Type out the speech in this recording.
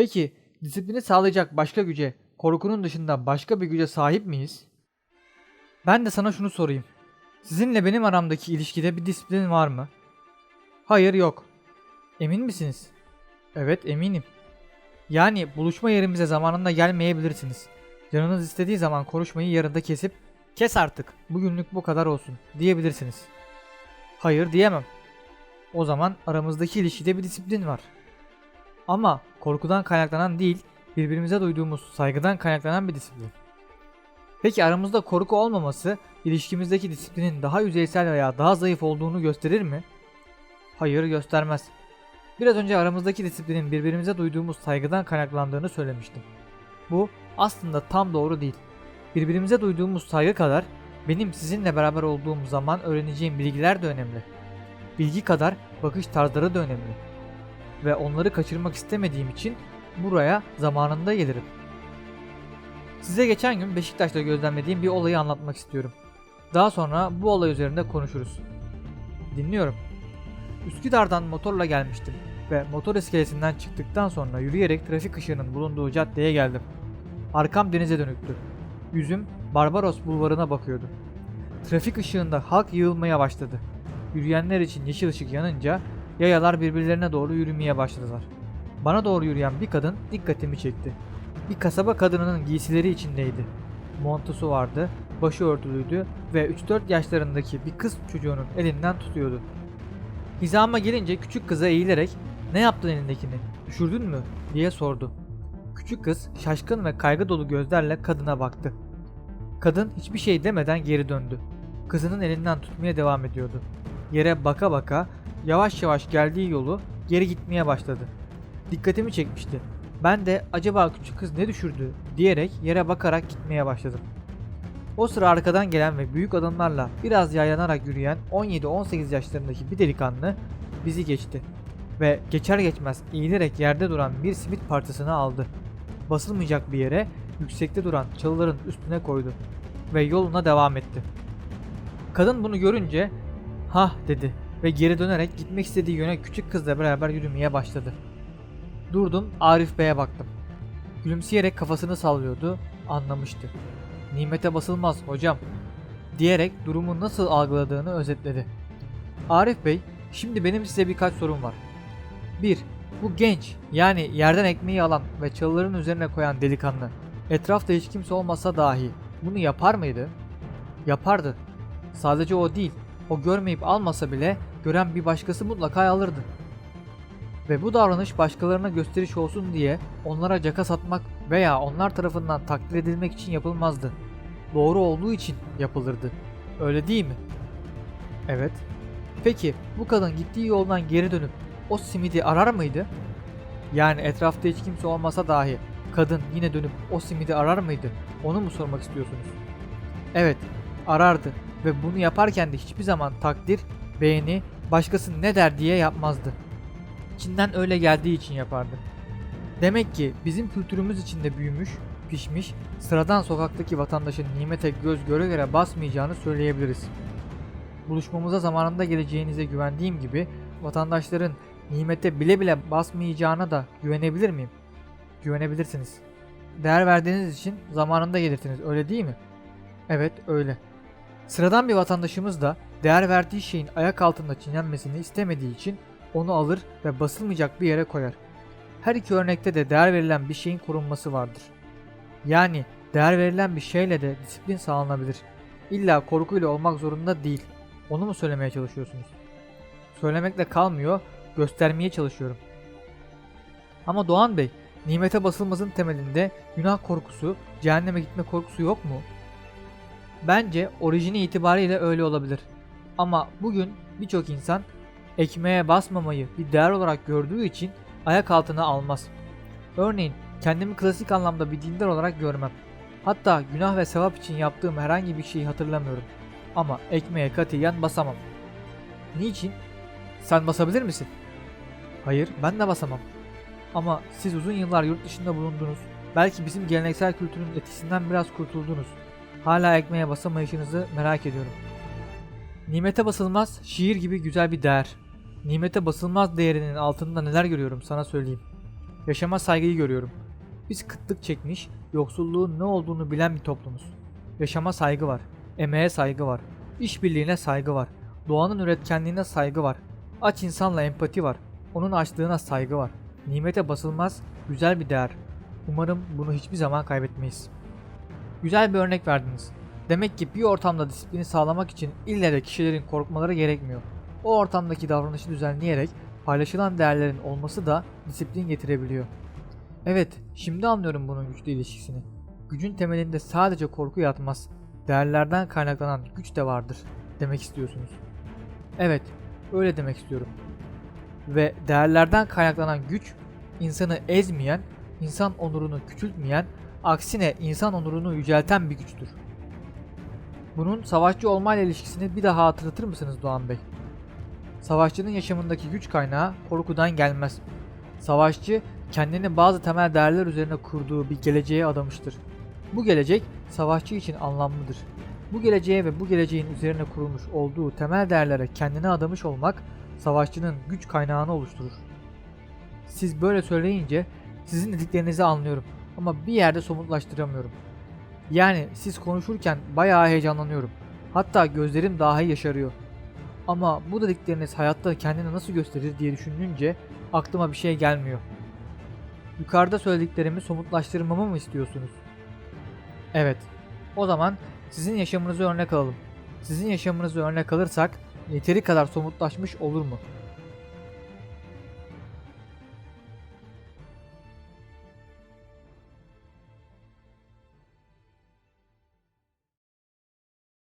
Peki disiplini sağlayacak başka güce, korkunun dışında başka bir güce sahip miyiz? Ben de sana şunu sorayım. Sizinle benim aramdaki ilişkide bir disiplin var mı? Hayır yok. Emin misiniz? Evet eminim. Yani buluşma yerimize zamanında gelmeyebilirsiniz. Canınız istediği zaman konuşmayı yarıda kesip kes artık bugünlük bu kadar olsun diyebilirsiniz. Hayır diyemem. O zaman aramızdaki ilişkide bir disiplin var. Ama korkudan kaynaklanan değil, birbirimize duyduğumuz saygıdan kaynaklanan bir disiplin. Peki aramızda korku olmaması ilişkimizdeki disiplinin daha yüzeysel veya daha zayıf olduğunu gösterir mi? Hayır göstermez. Biraz önce aramızdaki disiplinin birbirimize duyduğumuz saygıdan kaynaklandığını söylemiştim. Bu aslında tam doğru değil. Birbirimize duyduğumuz saygı kadar benim sizinle beraber olduğum zaman öğreneceğim bilgiler de önemli. Bilgi kadar bakış tarzları da önemli. Ve onları kaçırmak istemediğim için buraya zamanında gelirim. Size geçen gün Beşiktaş'ta gözlemlediğim bir olayı anlatmak istiyorum. Daha sonra bu olay üzerinde konuşuruz. Dinliyorum. Üsküdar'dan motorla gelmiştim ve motor iskelesinden çıktıktan sonra yürüyerek trafik ışığının bulunduğu caddeye geldim. Arkam denize dönüktü. Yüzüm Barbaros bulvarına bakıyordu. Trafik ışığında halk yığılmaya başladı. Yürüyenler için yeşil ışık yanınca yayalar birbirlerine doğru yürümeye başladılar. Bana doğru yürüyen bir kadın dikkatimi çekti. Bir kasaba kadınının giysileri içindeydi. Montusu vardı, başı örtülüydü ve 3-4 yaşlarındaki bir kız çocuğunun elinden tutuyordu. Hizama gelince küçük kıza eğilerek ne yaptın elindekini, düşürdün mü diye sordu. Küçük kız şaşkın ve kaygı dolu gözlerle kadına baktı. Kadın hiçbir şey demeden geri döndü. Kızının elinden tutmaya devam ediyordu. Yere baka baka yavaş yavaş geldiği yolu geri gitmeye başladı. Dikkatimi çekmişti. Ben de acaba küçük kız ne düşürdü diyerek yere bakarak gitmeye başladım. O sıra arkadan gelen ve büyük adımlarla biraz yaylanarak yürüyen 17-18 yaşlarındaki bir delikanlı bizi geçti. Ve geçer geçmez eğilerek yerde duran bir simit parçasını aldı. Basılmayacak bir yere yüksekte duran çalıların üstüne koydu ve yoluna devam etti. Kadın bunu görünce hah dedi ve geri dönerek gitmek istediği yöne küçük kızla beraber yürümeye başladı. Durdum Arif Bey'e baktım. Gülümseyerek kafasını sallıyordu, anlamıştı. Nimete basılmaz hocam diyerek durumu nasıl algıladığını özetledi. Arif Bey, şimdi benim size birkaç sorum var. 1. Bu genç, yani yerden ekmeği alan ve çalıların üzerine koyan delikanlı, etrafta hiç kimse olmasa dahi bunu yapar mıydı? Yapardı. Sadece o değil, o görmeyip almasa bile gören bir başkası mutlaka alırdı. Ve bu davranış başkalarına gösteriş olsun diye onlara caka satmak veya onlar tarafından takdir edilmek için yapılmazdı. Doğru olduğu için yapılırdı. Öyle değil mi? Evet. Peki bu kadın gittiği yoldan geri dönüp o simidi arar mıydı? Yani etrafta hiç kimse olmasa dahi kadın yine dönüp o simidi arar mıydı? Onu mu sormak istiyorsunuz? Evet, arardı ve bunu yaparken de hiçbir zaman takdir, beğeni, başkası ne der diye yapmazdı. İçinden öyle geldiği için yapardı. Demek ki bizim kültürümüz içinde büyümüş, pişmiş, sıradan sokaktaki vatandaşın nimete göz göre göre basmayacağını söyleyebiliriz. Buluşmamıza zamanında geleceğinize güvendiğim gibi vatandaşların nimete bile bile basmayacağına da güvenebilir miyim? Güvenebilirsiniz. Değer verdiğiniz için zamanında gelirsiniz öyle değil mi? Evet öyle. Sıradan bir vatandaşımız da değer verdiği şeyin ayak altında çiğnenmesini istemediği için onu alır ve basılmayacak bir yere koyar. Her iki örnekte de değer verilen bir şeyin korunması vardır. Yani değer verilen bir şeyle de disiplin sağlanabilir. İlla korkuyla olmak zorunda değil. Onu mu söylemeye çalışıyorsunuz? Söylemekle kalmıyor, göstermeye çalışıyorum. Ama Doğan Bey, nimete basılmazın temelinde günah korkusu, cehenneme gitme korkusu yok mu? Bence orijini itibariyle öyle olabilir. Ama bugün birçok insan ekmeğe basmamayı bir değer olarak gördüğü için ayak altına almaz. Örneğin kendimi klasik anlamda bir dindar olarak görmem. Hatta günah ve sevap için yaptığım herhangi bir şeyi hatırlamıyorum. Ama ekmeğe katiyen basamam. Niçin? Sen basabilir misin? Hayır, ben de basamam. Ama siz uzun yıllar yurt dışında bulundunuz. Belki bizim geleneksel kültürün etkisinden biraz kurtuldunuz. Hala ekmeğe basamayışınızı merak ediyorum. Nimete basılmaz şiir gibi güzel bir değer. Nimete basılmaz değerinin altında neler görüyorum sana söyleyeyim. Yaşama saygıyı görüyorum. Biz kıtlık çekmiş, yoksulluğun ne olduğunu bilen bir toplumuz. Yaşama saygı var. Emeğe saygı var. İşbirliğine saygı var. Doğanın üretkenliğine saygı var. Aç insanla empati var. Onun açlığına saygı var. Nimete basılmaz, güzel bir değer. Umarım bunu hiçbir zaman kaybetmeyiz. Güzel bir örnek verdiniz. Demek ki bir ortamda disiplini sağlamak için ille de kişilerin korkmaları gerekmiyor. O ortamdaki davranışı düzenleyerek paylaşılan değerlerin olması da disiplin getirebiliyor. Evet, şimdi anlıyorum bunun güçlü ilişkisini. Gücün temelinde sadece korku yatmaz. Değerlerden kaynaklanan güç de vardır demek istiyorsunuz. Evet, öyle demek istiyorum. Ve değerlerden kaynaklanan güç insanı ezmeyen, insan onurunu küçültmeyen, aksine insan onurunu yücelten bir güçtür. Bunun savaşçı olmayla ilişkisini bir daha hatırlatır mısınız Doğan Bey? Savaşçının yaşamındaki güç kaynağı korkudan gelmez. Savaşçı kendini bazı temel değerler üzerine kurduğu bir geleceğe adamıştır. Bu gelecek savaşçı için anlamlıdır. Bu geleceğe ve bu geleceğin üzerine kurulmuş olduğu temel değerlere kendini adamış olmak savaşçının güç kaynağını oluşturur. Siz böyle söyleyince sizin dediklerinizi anlıyorum ama bir yerde somutlaştıramıyorum. Yani siz konuşurken bayağı heyecanlanıyorum. Hatta gözlerim dahi yaşarıyor. Ama bu dedikleriniz hayatta kendini nasıl gösterir diye düşününce aklıma bir şey gelmiyor. Yukarıda söylediklerimi somutlaştırmamı mı istiyorsunuz? Evet. O zaman sizin yaşamınızı örnek alalım. Sizin yaşamınızı örnek alırsak yeteri kadar somutlaşmış olur mu?